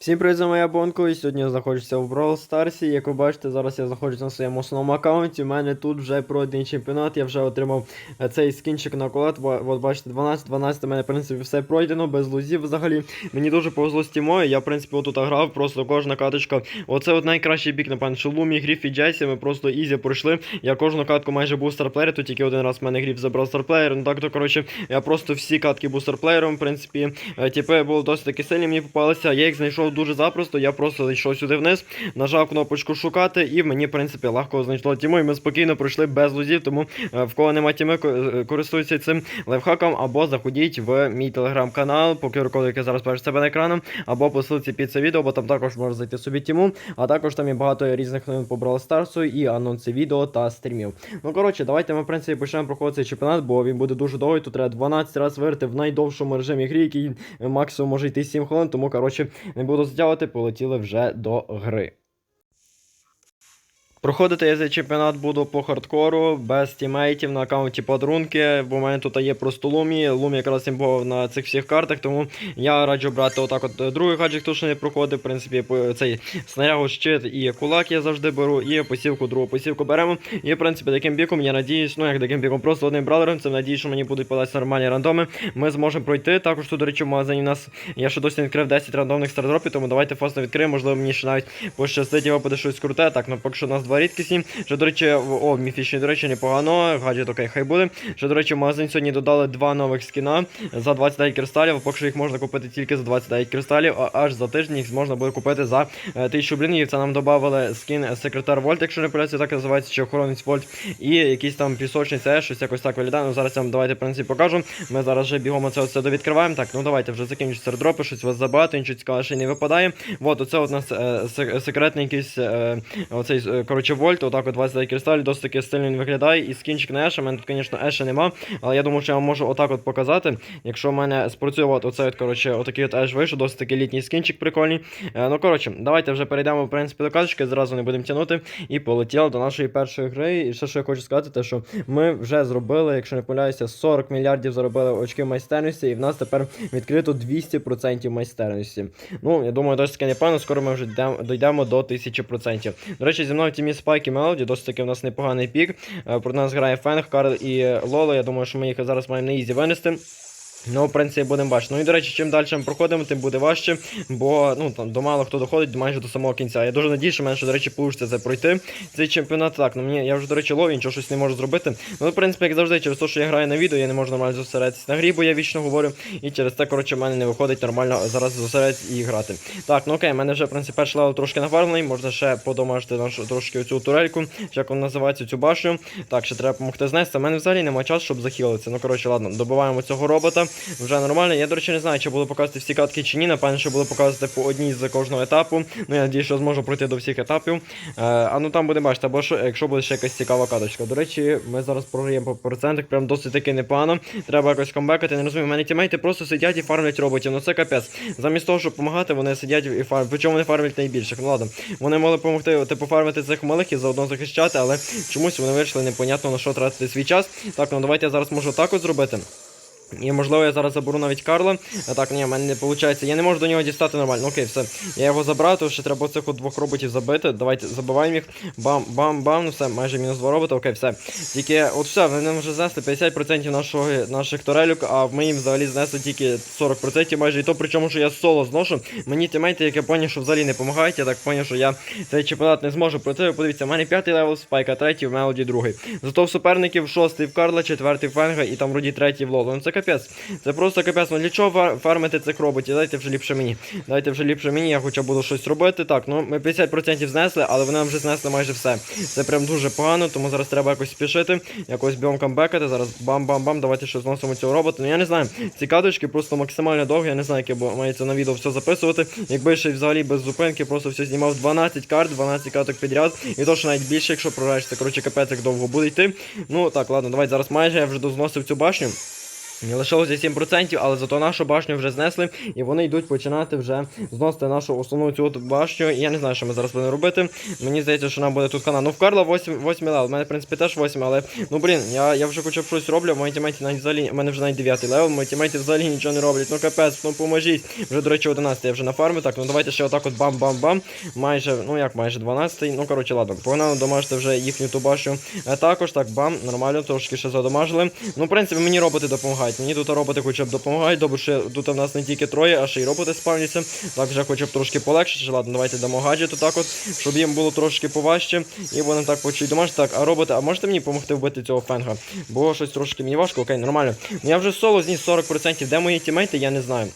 Всім привіт, це моя Бонко, і сьогодні я знаходжуся в Brawl Старсі. Як ви бачите, зараз я знаходжуся на своєму основному аккаунті. У мене тут вже пройдений чемпіонат, я вже отримав е, цей скінчик на колет. От бачите, 12, 12 у мене, в принципі, все пройдено, без лузів взагалі. Мені дуже повезло з тімою. Я, в принципі, отут грав, просто кожна каточка. Оце от найкращий бік, напевно, що Лумі, Гріф і Джесі. Ми просто ізі пройшли. Я кожну катку майже був старплеєр, тут тільки один раз в мене Гріф забрав старплеєр. Ну так то, коротше, я просто всі катки був старплеєром, в принципі. Е, Тіпи були досить таки сильні, мені попалися. Я їх знайшов дуже запросто. Я просто зайшов сюди вниз, нажав кнопочку шукати, і мені, в принципі, легко знайшло тіму. І ми спокійно пройшли без лузів. Тому е, в кого немає тіми, е, користуйтеся цим лайфхаком, або заходіть в мій телеграм-канал, по QR-коду, який зараз бачите себе на екраном, або по ссылці під це відео, бо там також можна знайти собі тіму. А також там є багато різних новин по Brawl Старсу і анонси відео та стрімів. Ну коротше, давайте ми в принципі почнемо проходити цей чемпіонат, бо він буде дуже довгий. Тут треба 12 разів виграти в найдовшому режимі грі, який максимум може йти 7 хвилин. Тому коротше не буду затягувати, полетіли вже до гри. Проходити я цей чемпіонат буду по хардкору, без тімейтів на аккаунті подрунки, бо в мене тут є просто Лумі. Лумі якраз імбов на цих всіх картах, тому я раджу брати отак от е, другий хаджик, хто ще не проходить. В принципі, цей снарягу щит і кулак я завжди беру, і посівку, другу посівку беремо. І в принципі таким біком я надіюсь, ну як таким біком, просто одним браузером, це надіюсь, що мені будуть податися нормальні рандоми. Ми зможемо пройти. Також тут, до речі, в магазині у нас я ще досі не відкрив 10 рандомних стардропів, тому давайте фасно відкриємо. Можливо, мені ще навіть пощастить і випаде щось круте. Так, ну поки що нас два рідкісні. Що, до речі, о, міфічні, до речі, непогано. Гаджет окей, хай буде. Що, до речі, в магазин сьогодні додали два нових скіна за 29 кристалів. Поки що їх можна купити тільки за 29 кристалів, а аж за тиждень їх можна буде купити за е, 1000 блінів. Це нам додали скін секретар Вольт, якщо не помиляюся, так називається, чи охоронець Вольт. І якийсь там пісочний це щось якось так виглядає. Ну зараз я вам давайте в принципі покажу. Ми зараз вже бігом це все довідкриваємо. Так, ну давайте вже закінчуються дропи, щось у вас забагато, нічого цікавого ще не випадає. От, оце у нас е, секретний якийсь е, оцей, е, коротше, вольт, отак от 29 кристалів, досить таки стильно він виглядає. І скінчик на Еша, у мене тут, звісно, Еша нема, але я думаю, що я вам можу отак от показати. Якщо в мене спрацює от оцей от, коротше, отакий от Еш вийшов, досить таки літній скінчик прикольний. Е, ну, коротше, давайте вже перейдемо, в принципі, до каточки, зразу не будемо тягнути. І полетіли до нашої першої гри. І ще що я хочу сказати, те, що ми вже зробили, якщо не помиляюся, 40 мільярдів заробили очки майстерності, і в нас тепер відкрито 200% майстерності. Ну, я думаю, досить таки непевно, скоро ми вже дійдемо до 1000%. До речі, зі мною в тімі Спайк і Мелоді, досить таки в нас непоганий пік. Про нас грає Фенг, Карл і Лоло. Я думаю, що ми їх зараз маємо на ізі винести. Ну, в принципі, будемо бачити. Ну і до речі, чим далі ми проходимо, тим буде важче, бо ну там до мало хто доходить майже до самого кінця. Я дуже надію, що мене ще, до речі, вийде це пройти. Цей чемпіонат так. Ну мені я вже, до речі, лові, нічого щось не можу зробити. Ну, в принципі, як завжди, через те, що я граю на відео, я не можу нормально зосередитися на грі, бо я вічно говорю. І через те, коротше, в мене не виходить нормально зараз зосередитися і грати. Так, ну окей, в мене вже, в принципі, перший левел трошки нафармлений, можна ще подомажити нашу трошки оцю турельку, як вона називається, цю башню. Так, ще треба допомогти знести. У мене взагалі немає часу, щоб захилитися. Ну, коротше, ладно, добиваємо цього робота. Вже нормально. Я, до речі, не знаю, чи буду показувати всі катки чи ні. Напевно, що буду показувати по одній з кожного етапу. Ну, я надію, що зможу пройти до всіх етапів. Е, а ну там буде бачити, або що, якщо буде ще якась цікава каточка. До речі, ми зараз програємо по процентах, прям досить таки непогано. Треба якось комбекати. Не розумію, в мене тімейти просто сидять і фармлять роботів. Ну це капець. Замість того, щоб допомагати, вони сидять і фармлять. Причому вони фармлять найбільших. Ну ладно. Вони могли допомогти типу фармити цих малих і заодно захищати, але чомусь вони вирішили непонятно на що тратити свій час. Так, ну давайте я зараз можу так зробити. І можливо я зараз заберу навіть Карла. А так, ні, в мене не виходить. Я не можу до нього дістати нормально. Окей, все. Я його забрав, тому що треба цих двох роботів забити. Давайте забиваємо їх. Бам-бам-бам. Ну все, майже мінус два робота. Окей, все. Тільки от все, вони вже знесли 50% нашого, наших турелюк, а ми їм взагалі знесли тільки 40% майже. І то причому, що я соло зношу. Мені тімейти, як я поняв, що взагалі не допомагають. Я так поняв, що я цей чемпіонат не зможу пройти. Подивіться, в мене п'ятий левел спайка, третій в Мелоді другий. Зато в суперників шостий в Карла, четвертий в Фенга і там вроді третій в Лоло. Ну це капець. Це просто капець. Ну для чого фармити цих роботів? Дайте вже ліпше мені. Дайте вже ліпше мені, я хоча буду щось робити. Так, ну ми 50% знесли, але вони вже знесли майже все. Це прям дуже погано, тому зараз треба якось спішити, якось бігом камбекати. Зараз бам-бам-бам, давайте ще зносимо цього робота. Ну я не знаю, ці каточки просто максимально довгі, я не знаю, яке мається на відео все записувати. Якби ще взагалі без зупинки, просто все знімав 12 карт, 12 каток підряд. І то, що навіть більше, якщо програєш, це коротше капець, як довго буде йти. Ну так, ладно, давайте зараз майже я вже дозносив цю башню. Лишилося 7%, але зато нашу башню вже знесли, і вони йдуть починати вже зносити нашу основну цю башню. І я не знаю, що ми зараз будемо робити. Мені здається, що нам буде тут хана. Ну в Карла 8, 8 левел, в мене, в принципі, теж 8, але ну блін, я, я вже хоча б щось роблю, мої тімейті навіть взагалі, у мене вже навіть 9 левел, мої тімейті взагалі нічого не роблять. Ну капець, ну поможіть. Вже, до речі, 11 я вже на фармі. Так, ну давайте ще отак от бам-бам-бам. Майже, ну як майже 12. Ну коротше, ладно, погнали домажте вже їхню ту башню. Е, також так, бам, нормально, трошки ще задомажили. Ну, в принципі, мені роботи допомагають. Мені тут роботи хоча б допомагають. Добре, що тут у нас не тільки троє, а ще й роботи спавняться. Так вже хоча б трошки полегше. Ладно, давайте дамо гаджету так от, щоб їм було трошки поважче. І вони так почують домашні. Так, а роботи, а можете мені допомогти вбити цього фенга? Бо щось трошки мені важко, окей, нормально. Ну, Я вже соло зніс 40%. Де мої тімейти, я не знаю.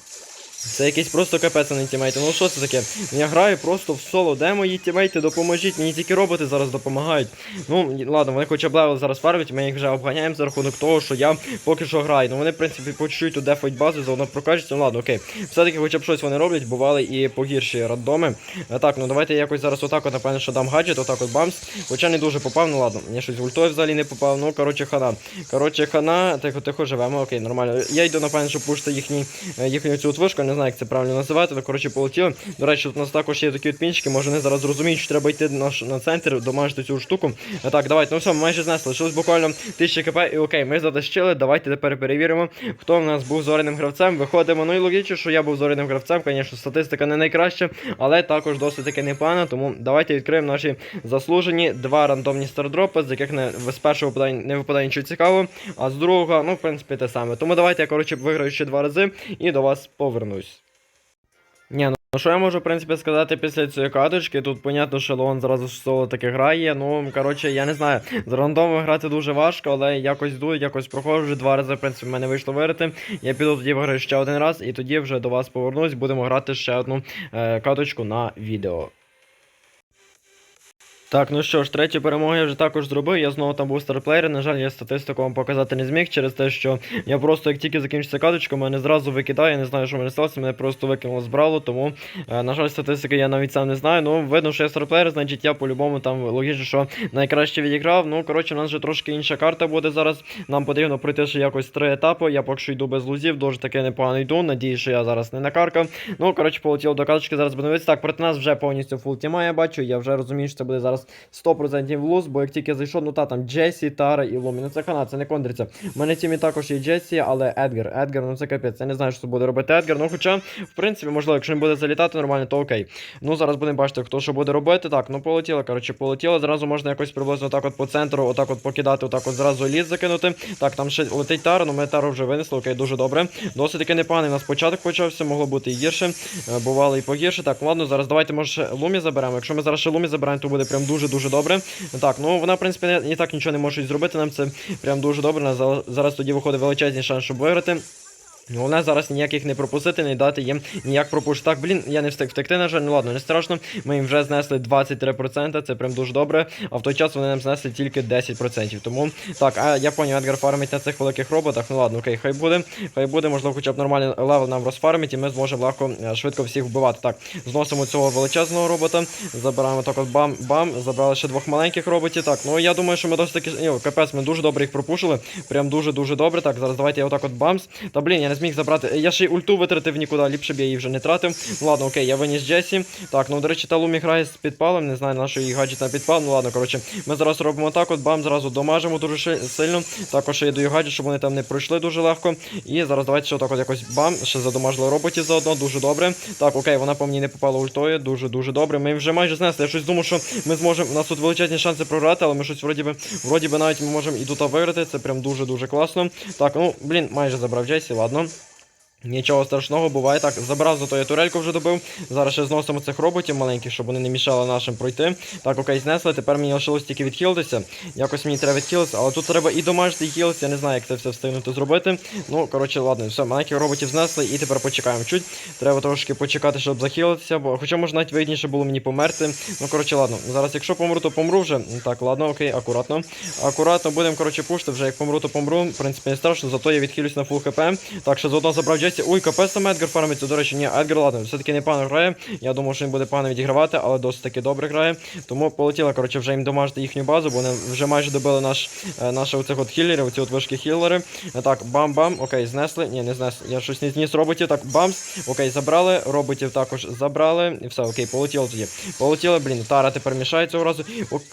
Це якийсь просто капець, а не тімейти. Ну що це таке? Я граю просто в соло. Де мої тімейти? Допоможіть. Мені тільки роботи зараз допомагають. Ну, ладно, вони хоча б левел зараз фармять, ми їх вже обганяємо за рахунок того, що я поки що граю. Ну вони, в принципі, по чуть-чуть тут дефають базу, заодно прокачуться. Ну ладно, окей. Все-таки хоча б щось вони роблять, бували і погірші рандоми. А, так, ну давайте я якось зараз отак, от, напевно, що дам гаджет, отак от бамс. Хоча не дуже попав, ну ладно, я щось ультою взагалі не попав. Ну, коротше, хана. Коротше, хана, тихо, тихо живемо, окей, нормально. Я йду, напевно, що пушити їхні, е, їхню цю от вишку, знаю, як це правильно називати, але коротше полетіли. До речі, тут у нас також є такі от пінчики, може вони зараз зрозуміють, що треба йти на, на центр, домажити цю штуку. А, так, давайте, ну все, майже знесли. Лишилось буквально 1000 кп і окей, ми затащили. Давайте тепер перевіримо, хто в нас був зоряним гравцем. Виходимо. Ну і логічно, що я був зоряним гравцем. Звісно, статистика не найкраща, але також досить таки непогана. Тому давайте відкриємо наші заслужені два рандомні стардропи, з яких не з першого випадає, не випадає нічого цікавого, а з другого, ну, в принципі, те саме. Тому давайте я, коротше, виграю ще два рази і до вас повернусь. Ні, ну що я можу, в принципі, сказати після цієї каточки? Тут понятно, що Леон зразу соло таки грає. Ну, коротше, я не знаю. З рандомом грати дуже важко, але якось йду, якось проходжу два рази, в принципі, в мене вийшло виграти. Я піду тоді виграю ще один раз, і тоді вже до вас повернусь. Будемо грати ще одну е, каточку на відео. Так, ну що ж, третю перемогу я вже також зробив. Я знову там був старплеєр. На жаль, я статистику вам показати не зміг через те, що я просто як тільки закінчиться каточка, мене зразу викидає. Я не знаю, що мене сталося, мене просто викинуло з бралу, тому, е, на жаль, статистики я навіть сам не знаю. Ну, видно, що я старплеєр, значить я по-любому там логічно, що найкраще відіграв. Ну, коротше, у нас вже трошки інша карта буде зараз. Нам потрібно пройти ще якось три етапи. Я поки що йду без лузів, дуже таки непогано йду. Надію, що я зараз не накаркав. Ну, коротше, полетіло до каточки, зараз дивитися. Так, проти нас вже повністю фул тіма, я бачу. Я вже розумію, що це буде зараз 100% в луз, бо як тільки зайшов, ну та там Джесі, Тара і Лумі. Ну це хана, це не кондриться. У мене в тімі також є Джесі, але Едгар. Едгар, ну це капець. Я не знаю, що буде робити Едгар. Ну хоча, в принципі, можливо, якщо він буде залітати нормально, то окей. Ну зараз будемо бачити, хто що буде робити. Так, ну полетіло, коротше, полетіло. Зразу можна якось приблизно так от по центру, отак от покидати, отак от зразу ліс закинути. Так, там ще летить Тара, ну ми Тару вже винесли, окей, дуже добре. Досить таки непоганий у нас початок почався, могло бути і гірше. Е, Бувало і погірше. Так, ладно, зараз давайте може ще Лумі заберемо. Якщо ми зараз ще Лумі заберемо, то буде прям дуже-дуже добре. Так, ну вона, в принципі, і так нічого не може зробити. Нам це прям дуже добре. Зараз тоді виходить величезний шанс, щоб виграти. Головне зараз ніяких не пропустити, не дати їм ніяк пропустити. Так, блін, я не встиг втекти, на жаль, ну ладно, не страшно. Ми їм вже знесли 23%, це прям дуже добре. А в той час вони нам знесли тільки 10%. Тому так, а я поняв, Едгар фармить на цих великих роботах. Ну ладно, окей, хай буде. Хай буде, можливо, хоча б нормальний левел нам розфармить, і ми зможемо легко е, швидко всіх вбивати. Так, зносимо цього величезного робота. Забираємо так от бам-бам. Забрали ще двох маленьких роботів. Так, ну я думаю, що ми досить таки. Капець, ми дуже добре їх пропушили. Прям дуже-дуже добре. Так, зараз давайте я отак от бамс. Та блін, я не зміг забрати. Я ще й ульту витратив нікуди, ліпше б я її вже не тратив. Ну ладно, окей, я виніс Джесі. Так, ну до речі, та Лумі грає з підпалом. Не знаю, на що її гаджет на підпал. Ну ладно, коротше, ми зараз робимо так, от бам, зразу домажемо дуже сильно. Також я даю гаджет, щоб вони там не пройшли дуже легко. І зараз давайте ще отак от якось бам. Ще задомажили роботів заодно, дуже добре. Так, окей, вона по мені не попала ультою. Дуже дуже добре. Ми вже майже знесли. Я щось думав, що ми зможемо. У нас тут величезні шанси програти, але ми щось вроді би, вроді би навіть ми можемо і тут виграти. Це прям дуже дуже класно. Так, ну блін, майже забрав Джесі, ладно. Нічого страшного, буває так. Забрав зато я турельку вже добив. Зараз ще зносимо цих роботів маленьких, щоб вони не мішали нашим пройти. Так, окей, знесли. Тепер мені лишилось тільки відхилитися. Якось мені треба відхилитися, але тут треба і домажити, хілитися. Я не знаю, як це все встигнути зробити. Ну, коротше, ладно, все, маленьких роботів знесли і тепер почекаємо чуть. Треба трошки почекати, щоб захилитися, бо хоча може навіть вигідніше було мені померти. Ну, коротше, ладно. Зараз, якщо помру, то помру вже. Так, ладно, окей, акуратно. Акуратно будемо, коротше, пушити. Вже як помру, то помру. В принципі, не страшно, зато я відхилюсь на фул хп. Так, що заодно забрав Джесі. Джесі. Ой, капець там Едгар фармиться. До речі, ні, Едгар, ладно, все-таки не непогано грає. Я думав, що він буде погано відігравати, але досить таки добре грає. Тому полетіла, коротше, вже їм домажити їхню базу, бо вони вже майже добили наш, е, наших оцих от хілерів, оці от вишки хілери. Е, Так, бам-бам, окей, знесли. Ні, не знесли. Я щось не зніс роботів. Так, бамс. Окей, забрали. Роботів також забрали. І все, окей, полетіло тоді. Полетіли, блін, Тара тепер мішає цього разу.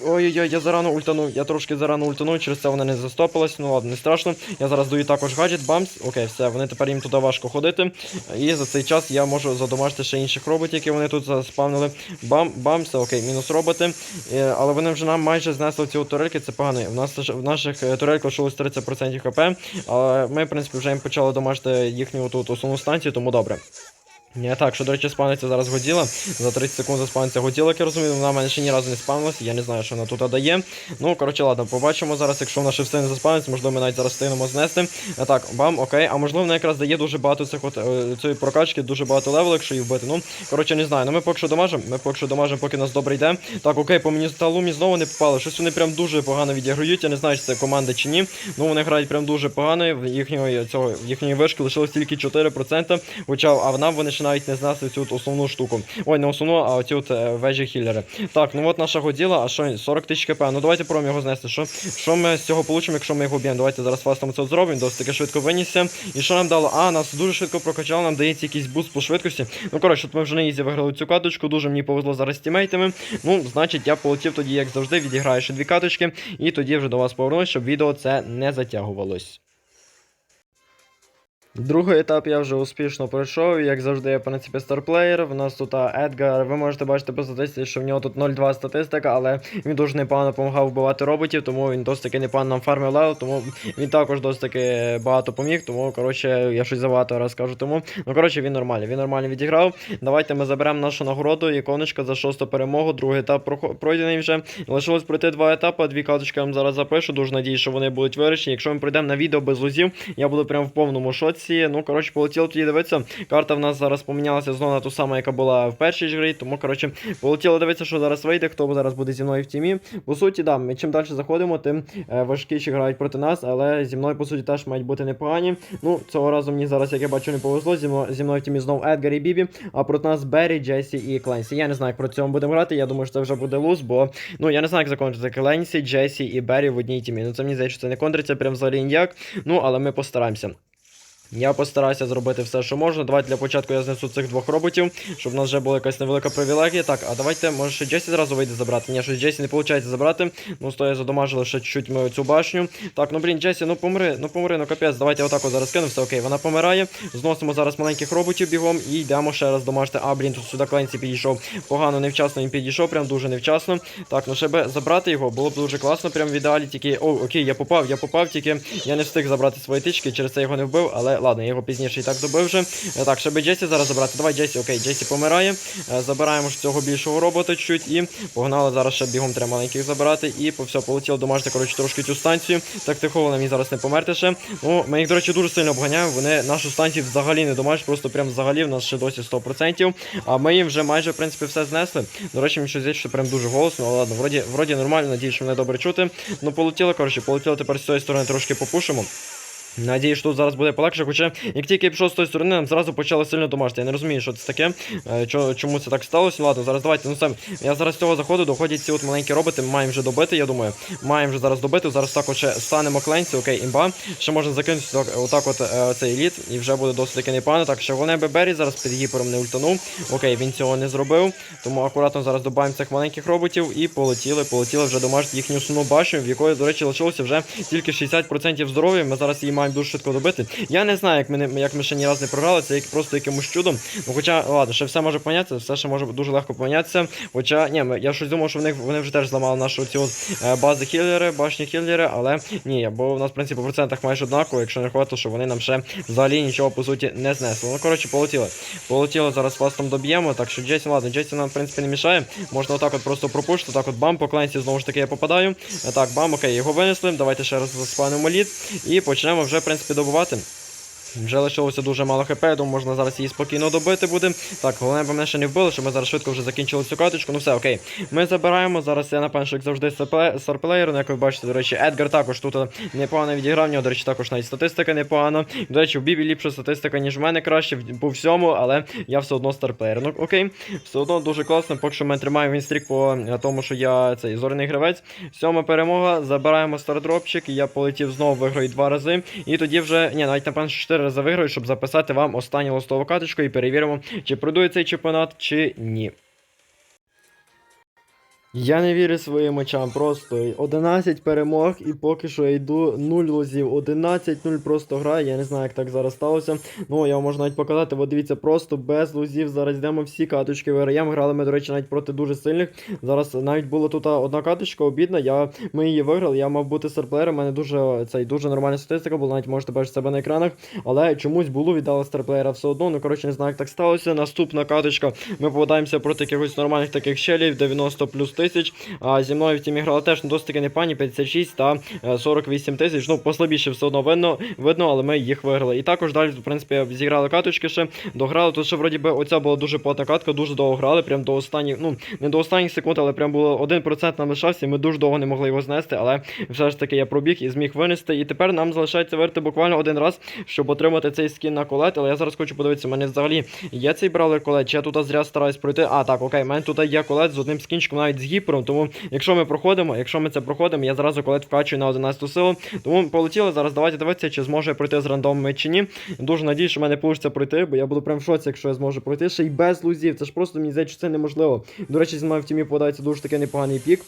Ой-ой-ой, я зарано ультанув. Я трошки зарано ультанув, через це вона не застопилась. Ну ладно, не страшно. Я зараз даю також гаджет, бамс. Окей, все, вони тепер їм туди важко ходити. І за цей час я можу задомажити ще інших роботів, які вони тут заспавнили. Бам, бам, все окей, мінус роботи. Е, Але вони вже нам майже знесли ці турельки, це погано. В нас в наших е, турельках лишилось 30% хп. Але ми, в принципі, вже їм почали домажити їхню тут основну станцію, тому добре. Не так, що, до речі, спавниться зараз Годіла. За 30 секунд заспавниться Годіла, як я розумію, вона в мене ще ні разу не спавнилася, я не знаю, що вона тут дає. Ну, коротше, ладно, побачимо зараз, якщо вона ще встигне заспавниться, можливо, ми навіть зараз встигнемо знести. А так, бам, окей. А можливо, вона якраз дає дуже багато цих от е, цієї прокачки, дуже багато левел, якщо її вбити. Ну, коротше, не знаю. Ну ми поки що домажемо, ми поки що домажемо, поки нас добре йде. Так, окей, по мені та лумі знову не попали. Щось вони прям дуже погано відіграють. Я не знаю, чи це команда чи ні. Ну, вони грають прям дуже погано. В їхньої цього в їхньої вишки лишилось тільки 4%. Хоча, а в нам вони ще навіть не знесли цю основну штуку. Ой, не основну, а оці от е, вежі хілери. Так, ну от наша годіла, а що 40 тисяч кп. Ну давайте пробуємо його знести. Що, що ми з цього получимо, якщо ми його б'ємо? Давайте зараз фастом це зробимо, досить таки швидко винісся. І що нам дало? А, нас дуже швидко прокачало, нам дається якийсь буст по швидкості. Ну коротше, от ми вже на ізі виграли цю каточку, дуже мені повезло зараз з тімейтами. Ну, значить, я полетів тоді, як завжди, відіграю ще дві каточки, і тоді вже до вас повернусь, щоб відео це не затягувалось. Другий етап я вже успішно пройшов, як завжди, я в принципі старплеєр. В нас тут Едгар. Ви можете бачити по статистиці, що в нього тут 0,2 статистика, але він дуже непогано допомагав вбивати роботів, тому він досить таки непогано нам фармив левел, тому він також досить таки багато поміг. Тому коротше, я щось забагато раз кажу тому. Ну коротше, він нормальний. Він нормально відіграв. Давайте ми заберемо нашу нагороду, іконочка за шосту перемогу. Другий етап пройдений вже. Лишилось пройти два етапи. Дві карточки я вам зараз запишу. Дуже надію, що вони будуть вирішені. Якщо ми пройдемо на відео без лузів, я буду прям в повному шоці. Ну, коротше, полетіло тоді дивитися. Карта в нас зараз помінялася знову на ту саму, яка була в першій ж грі. Тому, коротше, полетіло дивитися, що зараз вийде, хто зараз буде зі мною в тімі. По суті, да, ми чим далі заходимо, тим е, важкіші грають проти нас, але зі мною, по суті, теж мають бути непогані. Ну, цього разу мені зараз, як я бачу, не повезло. Зі мною, зі мною в тімі знов Едгар і Бібі, а проти нас Беррі, Джесі і Кленсі. Я не знаю, як проти цього будемо грати. Я думаю, що це вже буде луз, бо ну я не знаю, як закончиться Кленсі, Джесі і Беррі в одній тімі. Ну це мені здається, що це не контриться прям взагалі ніяк. Ну, але ми постараємося. Я постараюся зробити все, що можна. Давайте для початку я знесу цих двох роботів, щоб в нас вже була якась невелика привілегія. Так, а давайте, може, ще Джесі зразу вийде забрати. Ні, щось Джесі не виходить забрати. Ну, стоя задомажили ще чуть-чуть ми цю башню. Так, ну блін, Джесі, ну помри, ну помри, ну капець. Давайте отак от зараз кину, все окей, вона помирає. Зносимо зараз маленьких роботів бігом і йдемо ще раз домажити. А, блін, тут сюди Кленсі підійшов. Погано, невчасно він підійшов, прям дуже невчасно. Так, ну ще би забрати його, було б дуже класно, прям в ідеалі тільки. О, окей, я попав, я попав, тільки я не встиг забрати свої тички, через це його не вбив, але ладно, я його пізніше і так добив вже. Е, Так, ще би Джесі зараз забрати. Давай, Джесі, окей, Джесі помирає. Е, Забираємо ж цього більшого робота чуть і погнали зараз ще бігом треба маленьких забирати. І по все, полетіло домажити, коротше, трошки цю станцію. Так тихо, мені зараз не померти ще. Ну, ми їх, до речі, дуже сильно обганяємо. Вони нашу станцію взагалі не домажать, просто прям взагалі в нас ще досі 100%. А ми їм вже майже, в принципі, все знесли. До речі, мені щось здається, що прям дуже голосно. Але ладно, вроді, вроді нормально, надіюсь, що мене добре чути. Ну, полетіло, коротше, полетіло тепер з цієї сторони трошки попушимо. Надію, що тут зараз буде полегше, хоча як тільки я пішов з тої сторони, нам зразу почали сильно домашти. Я не розумію, що це таке, е, чому це так сталося. Ну, Ладно, зараз давайте. Ну сам я зараз з цього заходу доходять ці от маленькі роботи. Ми маємо вже добити, я думаю. Маємо вже зараз добити. Зараз також ще станемо кленці, окей, імба. Ще можна закинути так, отак от е, цей лід, і вже буде досить таки непогано. Так, ще головне Бебері зараз під гіпером не ультанув. Окей, він цього не зробив. Тому акуратно зараз добавимо цих маленьких роботів і полетіли, полетіли вже домашити їхню основну башню, в якої, до речі, лишилося вже тільки 60% здоров'я. Ми зараз її маємо дуже швидко добити. Я не знаю, як ми, не, як ми ще ні разу не програли, це як просто якимось чудом. Ну, хоча, ладно, ще все може помінятися, все ще може дуже легко помінятися. Хоча, ні, я щось думав, що вони, вони вже теж зламали нашу цю е, бази хілери, башні хілери, але ні, бо у нас, в принципі, по процентах майже однаково, якщо не рахувати, що вони нам ще взагалі нічого по суті не знесли. Ну, коротше, полетіли. Полетіли, зараз вас там доб'ємо. Так що Джейсон, ладно, Джейсон нам, в принципі, не мішає. Можна отак от просто пропушити, так от бам, по кленці знову ж таки я попадаю. Е, Так, бам, окей, його винесли. Давайте ще раз заспанимо лід і почнемо вже, в принципі, добувати. Вже лишилося дуже мало хп, я думаю, можна зараз її спокійно добити буде. Так, головне, бо мене ще не вбили, щоб ми зараз швидко вже закінчили цю каточку. Ну все, окей. Ми забираємо. Зараз я напевно, як завжди, сарплеєр. Ну, як ви бачите, до речі, Едгар також тут е, непогано відіграв. Нього, до речі, також навіть статистика непогана. До речі, в Бібі ліпша статистика, ніж в мене краще по всьому, але я все одно старплеєр. Ну окей, все одно дуже класно. Поки що ми тримаємо він стрік по е, тому, що я цей зорний гравець. Сьома перемога. Забираємо стардропчик. Я полетів знову виграю два рази. І тоді вже. Ні, навіть напевно, чотири раз за виграю, щоб записати вам останню листову каточку і перевіримо, чи продує цей чемпіонат, чи ні. Я не вірю своїм очам, просто 11 перемог і поки що я йду 0 лозів. 11-0 просто грає, я не знаю, як так зараз сталося. Ну, я вам можу навіть показати, от дивіться, просто без лозів. Зараз йдемо всі каточки виграємо. Грали ми, до речі, навіть проти дуже сильних. Зараз навіть була тут одна каточка обідна, я, ми її виграли, я мав бути старплеєром, у мене дуже, цей, дуже нормальна статистика була, навіть можете бачити себе на екранах. Але чомусь було віддали старплеєра все одно. Ну, коротше, не знаю, як так сталося. Наступна каточка. Ми попадаємося проти якихось нормальних таких щелів, 90 плюс тисяч. А зі мною в тімі грали теж ну, досить таки непані, 56 та е, 48 тисяч. Ну, послабіше все одно видно, видно, але ми їх виграли. І також далі, в принципі, зіграли каточки ще, дограли. Тут ще вроді би оця була дуже плотна катка, дуже довго грали, прям до останніх, ну, не до останніх секунд, але прям було 1% нам лишався, і ми дуже довго не могли його знести, але все ж таки я пробіг і зміг винести. І тепер нам залишається вирити буквально один раз, щоб отримати цей скін на колет. Але я зараз хочу подивитися, мене взагалі є цей бравлер колет, чи я тут зря стараюсь пройти. А, так, окей, у мене тут є колет з одним скінчиком, навіть з гіпером. Тому якщо ми проходимо, якщо ми це проходимо, я зразу колет вкачую на 11 силу. Тому полетіли зараз. Давайте дивитися, чи зможу я пройти з рандомами чи ні. Дуже надіюсь, що в мене вийде пройти, бо я буду прям в шоці, якщо я зможу пройти. Ще й без лузів. Це ж просто мені здається, що це неможливо. До речі, зі мною в тімі подається дуже такий непоганий пік.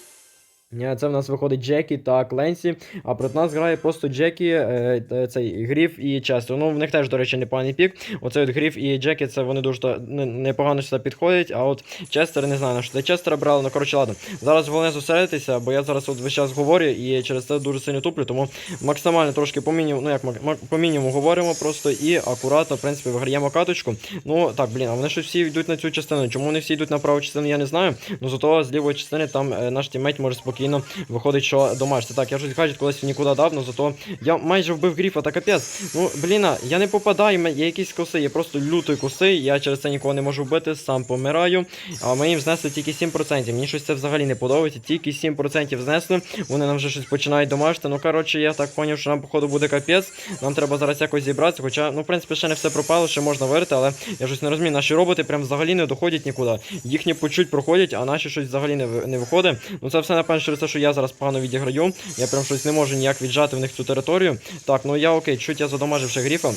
Це в нас виходить Джекі та Кленсі, а проти нас грає просто Джекі, е, е, цей Гріф і Честер. Ну, в них теж, до речі, непоганий пік. Оцей от Гріф і Джекі, це вони дуже непогано сюди підходять, а от Честер не знаю, на що це Честера брали, ну коротше, ладно. Зараз головне зосередитися, бо я зараз от весь час говорю і через це дуже сильно туплю, тому максимально трошки по мінімуму, ну як по мінімуму говоримо просто і акуратно, в принципі, виграємо каточку. Ну так, блін, а вони щось всі йдуть на цю частину. Чому вони всі йдуть на праву частину, я не знаю. Ну зато з лівої частини там е, наш тіммейт може спокійно виходить, що домашся. Так, я щось кажуть, колись нікуди дав, ну зато я майже вбив гріфа, та капець. Ну, блін, я не попадаю, є якісь коси, є просто лютий коси, я через це нікого не можу вбити, сам помираю. А ми їм знесли тільки 7%. Мені щось це взагалі не подобається, тільки 7% знесли. Вони нам вже щось починають домашити. Ну, коротше, я так поняв, що нам, походу, буде капець. Нам треба зараз якось зібратися. Хоча, ну, в принципі, ще не все пропало, ще можна вирити, але я щось не розумію. Наші роботи прям взагалі не доходять нікуди. Їхні по чуть проходять, а наші щось взагалі не, не виходить. Ну це все напевно через те, що я зараз погано відіграю. Я прям щось не можу ніяк віджати в них цю територію. Так, ну я окей, чуть я задомажив ще гріфа.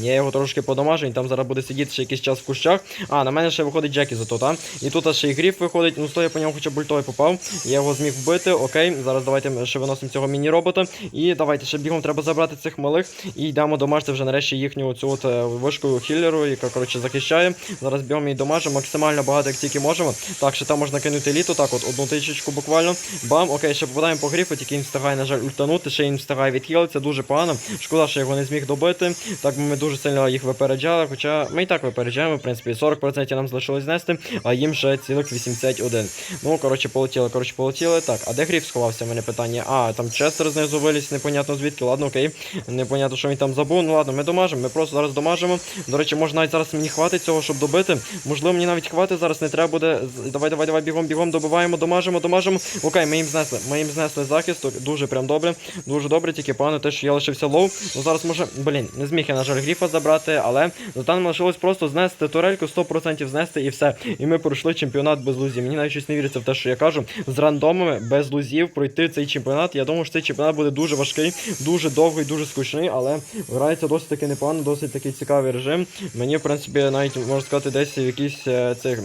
Я його трошки подамажу, і там зараз буде сидіти ще якийсь час в кущах. А, на мене ще виходить Джекі зато, так? І тут ще і гріф виходить. Ну, сто я по ньому хоча б бультою попав. Я його зміг вбити. Окей, зараз давайте ще виносимо цього міні-робота. І давайте ще бігом треба забрати цих малих. І йдемо домажити вже нарешті їхню цю от е, вишку хіллеру, яка коротше захищає. Зараз бігом її домажимо максимально багато, як тільки можемо. Так, ще там можна кинути літу, так от одну тичечку буквально. Бам, окей, ще попадаємо по гріфу, тільки він встигає, на жаль, ультанути, ще він встигає відхилитися, дуже погано. Шкода, що його не зміг добити. Так ми дуже сильно їх випереджали, хоча ми і так випереджаємо, в принципі, 40% нам залишилось знести, а їм ще цілих 81. Ну, коротше, полетіли, коротше, полетіли. Так, а де гріф сховався? У мене питання. А, там Честер знизу виліз, непонятно звідки. Ладно, окей. Непонятно, що він там забув. Ну ладно, ми домажемо, ми просто зараз домажемо. До речі, може навіть зараз мені хватить цього, щоб добити. Можливо, мені навіть хватить, зараз не треба буде. Давай, давай, давай, бігом, бігом, добиваємо, домажемо, домажемо. Окей, ми їм знесли. Ми їм знесли захист. Дуже прям добре. Дуже добре, тільки погано те, що я лишився лоу. Ну зараз може. Блін, не зміг я, на жаль, гріфа забрати, але ну, там лишилось просто знести турельку, 100% знести і все. І ми пройшли чемпіонат без лузів. Мені навіть щось не віриться в те, що я кажу. З рандомами без лузів пройти цей чемпіонат. Я думаю, що цей чемпіонат буде дуже важкий, дуже довгий, дуже скучний, але грається досить таки непогано, досить такий цікавий режим. Мені, в принципі, навіть можна сказати, десь в якийсь е, цих.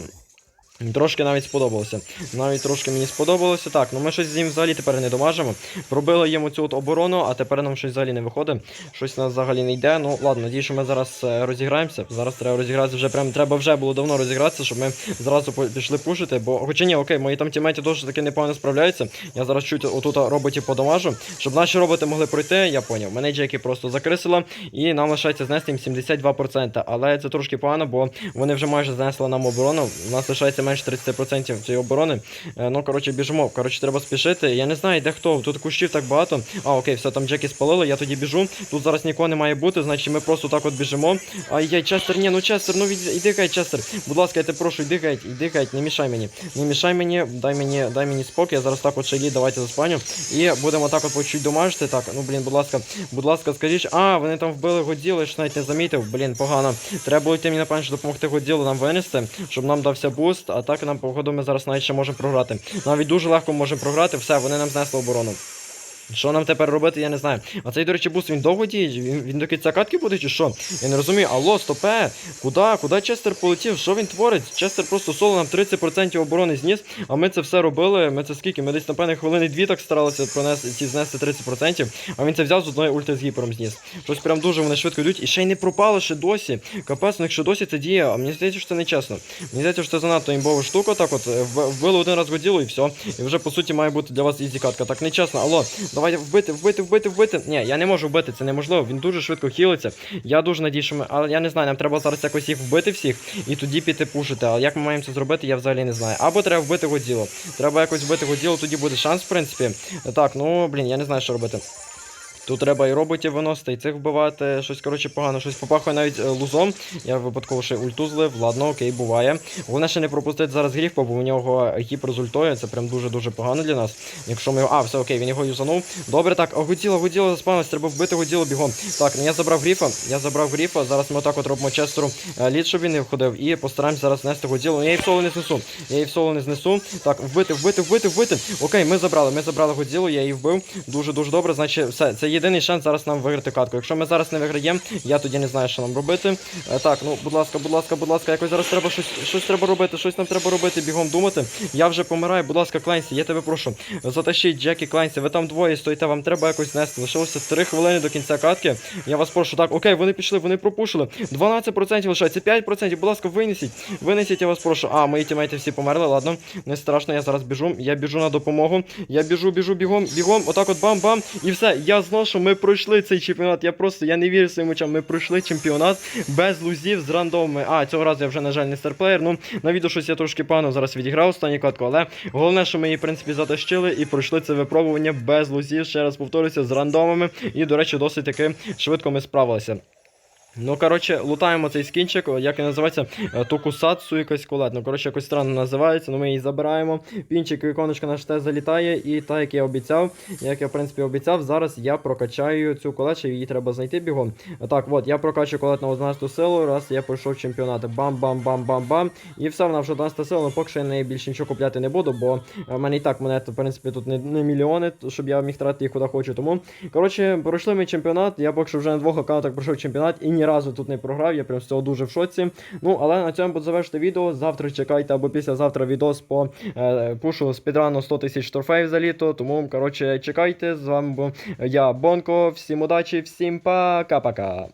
Трошки навіть сподобалося. Навіть трошки мені сподобалося. Так, ну ми щось з ним взагалі тепер не домажемо. Пробили йому цю от оборону, а тепер нам щось взагалі не виходить. Щось у нас взагалі не йде. Ну ладно, надію, що ми зараз е, розіграємося. Зараз треба розігратися вже прям треба вже було давно розігратися, щоб ми зразу пішли пушити. Бо хоча ні, окей, мої там тімейті теж таки непогано справляються. Я зараз чуть отут роботів подамажу. Щоб наші роботи могли пройти, я поняв. Мене Джекі просто закрисила, і нам лишається знести їм 72%. Але це трошки погано, бо вони вже майже знесли нам оборону. У нас лишається менше 30% цієї оборони. Е, ну, коротше, біжимо. Коротше, треба спішити. Я не знаю, де хто. Тут кущів так багато. А, окей, все, там Джекі спалили, я тоді біжу. Тут зараз нікого не має бути, значить ми просто так от біжимо. Ай, яй, Честер, ні, ну Честер, ну від... іди геть, Честер. Будь ласка, я тебе прошу, іди геть, іди геть, не мішай мені. Не мішай мені, дай мені, дай мені спокій. Я зараз так от шалі, давайте заспаню. І будемо так от по чуть домажити. Так, ну блін, будь ласка, будь ласка, скажіть. А, вони там вбили Годзілу, я ж навіть не замітив. Блін, погано. Треба було мені напевно, що допомогти Годзілу нам винести, щоб нам дався буст. А так нам, походу, ми зараз навіть ще можемо програти. Навіть дуже легко можемо програти. Все, вони нам знесли оборону. Що нам тепер робити, я не знаю. А цей, до речі, буст він довго діє? Він, він до кінця катки буде чи що? Я не розумію. Алло, стопе! Куди? Куди Честер полетів? Що він творить? Честер просто соло нам 30% оборони зніс, а ми це все робили. Ми це скільки? Ми десь, напевне, хвилини дві так старалися пронести ці знести 30%, а він це взяв з одної ульти з гіпером зніс. Щось прям дуже вони швидко йдуть. І ще й не пропало ще досі. Капець, у них ще досі це діє, а мені здається, що це не чесно. Мені здається, що це занадто імбова штука, так от е, вбили один раз годіло і все. І вже по суті має бути для вас ізі катка. Так не чесно. Алло, давайте вбити, вбити, вбити, вбити. Ні, я не можу вбити, це неможливо. Він дуже швидко хілиться. Я дуже надію, що ми. Але я не знаю, нам треба зараз якось їх вбити всіх і тоді піти пушити. Але як ми маємо це зробити, я взагалі не знаю. Або треба вбити годіло. Треба якось вбити годіло, тоді буде шанс, в принципі. Так, ну блін, я не знаю, що робити. Тут треба і роботів виносити, і цих вбивати. Щось, коротше, погано, щось попахує навіть е, лузом. Я випадково ще ульту злив, ладно, окей, буває. Головне ще не пропустити зараз гріх, бо у нього гіпер з ультою, це прям дуже-дуже погано для нас. Якщо ми його. А, все окей, він його юзанув. Добре, так, годіло, годіло заспавнилось, треба вбити годіло бігом. Так, ну, я забрав гріфа, я забрав гріфа. Зараз ми отак от робимо честеру е, лід, щоб він не входив. І постараємось зараз нести годіло. Я її в соло не знесу. Я її в соло не знесу. Так, вбити, вбити, вбити, вбити. Окей, ми забрали, ми забрали годілу, я її вбив. Дуже дуже добре. Значить, все, це єдиний шанс зараз нам виграти катку. Якщо ми зараз не виграємо, я тоді не знаю, що нам робити. Е, так, ну будь ласка, будь ласка, будь ласка, якось зараз треба щось, щось треба робити, щось нам треба робити, бігом думати. Я вже помираю, будь ласка, Клайнсі, я тебе прошу. Затащіть Джекі Клайнсі, ви там двоє стоїте, вам треба якось нести. Лишилося 3 хвилини до кінця катки. Я вас прошу. Так, окей, вони пішли, вони пропушили. 12% лишається, 5%, будь ласка, винесіть. Винесіть, я вас прошу. А, мої тімейти всі померли, ладно. Не страшно, я зараз біжу. Я біжу на допомогу. Я біжу, біжу, бігом, бігом. Отак от бам-бам. І все. Я зношу, ми пройшли цей чемпіонат. Я просто я не вірю своїм очам. Ми пройшли чемпіонат без лузів з рандомами. А, цього разу я вже, на жаль, не старплеєр. Ну, на відео щось я трошки погано зараз відіграв останню катку, але головне, що ми її, в принципі, затащили і пройшли це випробування без лузів. Ще раз повторюся, з рандомами. І, до речі, досить таки швидко ми справилися. Ну, коротше, лутаємо цей скінчик, як він називається, Е, Токусатсу якось колет. Ну, коротше, якось странно називається, ну ми її забираємо. Пінчик, іконочка наш теж залітає, і так як я обіцяв, як я в принципі обіцяв, зараз я прокачаю цю колечу, її треба знайти бігом. Так, от, я прокачую колет на 11 силу, раз я пройшов чемпіонат. Бам-бам-бам-бам-бам. І все, вона вже 11 сила, але поки що я неї більше нічого купляти не буду, бо в мене і так монет, в принципі, тут не, не мільйони, щоб я міг тратити їх куди хочу. Тому, коротше, пройшли ми чемпіонат, я поки що вже на двох аккаунтах пройшов чемпіонат і ні разу тут не програв, я прям з цього дуже в шоці. Ну, але на цьому буду завершити відео. Завтра чекайте або післязавтра відос по е, пушу спідрану 100 тисяч торфеїв за літо. Тому, коротше, чекайте. З вами був я, Бонко. Всім удачі, всім пока-пока.